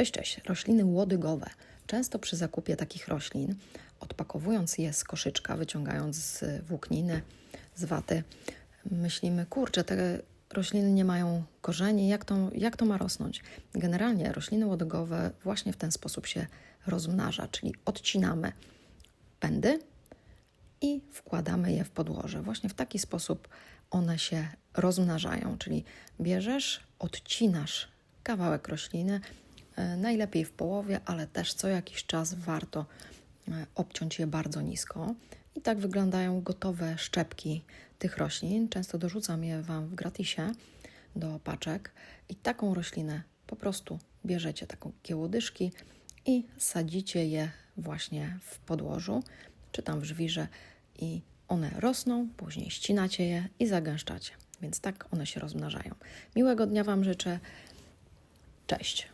Cześć, cześć. Rośliny łodygowe. Często przy zakupie takich roślin, odpakowując je z koszyczka, wyciągając z włókniny, z waty, myślimy, kurczę, te rośliny nie mają korzeni, jak to, jak to ma rosnąć? Generalnie rośliny łodygowe właśnie w ten sposób się rozmnaża, czyli odcinamy pędy i wkładamy je w podłoże. Właśnie w taki sposób one się rozmnażają, czyli bierzesz, odcinasz kawałek rośliny, najlepiej w połowie, ale też co jakiś czas warto e, obciąć je bardzo nisko. I tak wyglądają gotowe szczepki tych roślin. Często dorzucam je Wam w gratisie do paczek i taką roślinę po prostu bierzecie, taką kiełodyżki i sadzicie je właśnie w podłożu, czy tam w żwirze i one rosną, później ścinacie je i zagęszczacie. Więc tak one się rozmnażają. Miłego dnia Wam życzę. Cześć.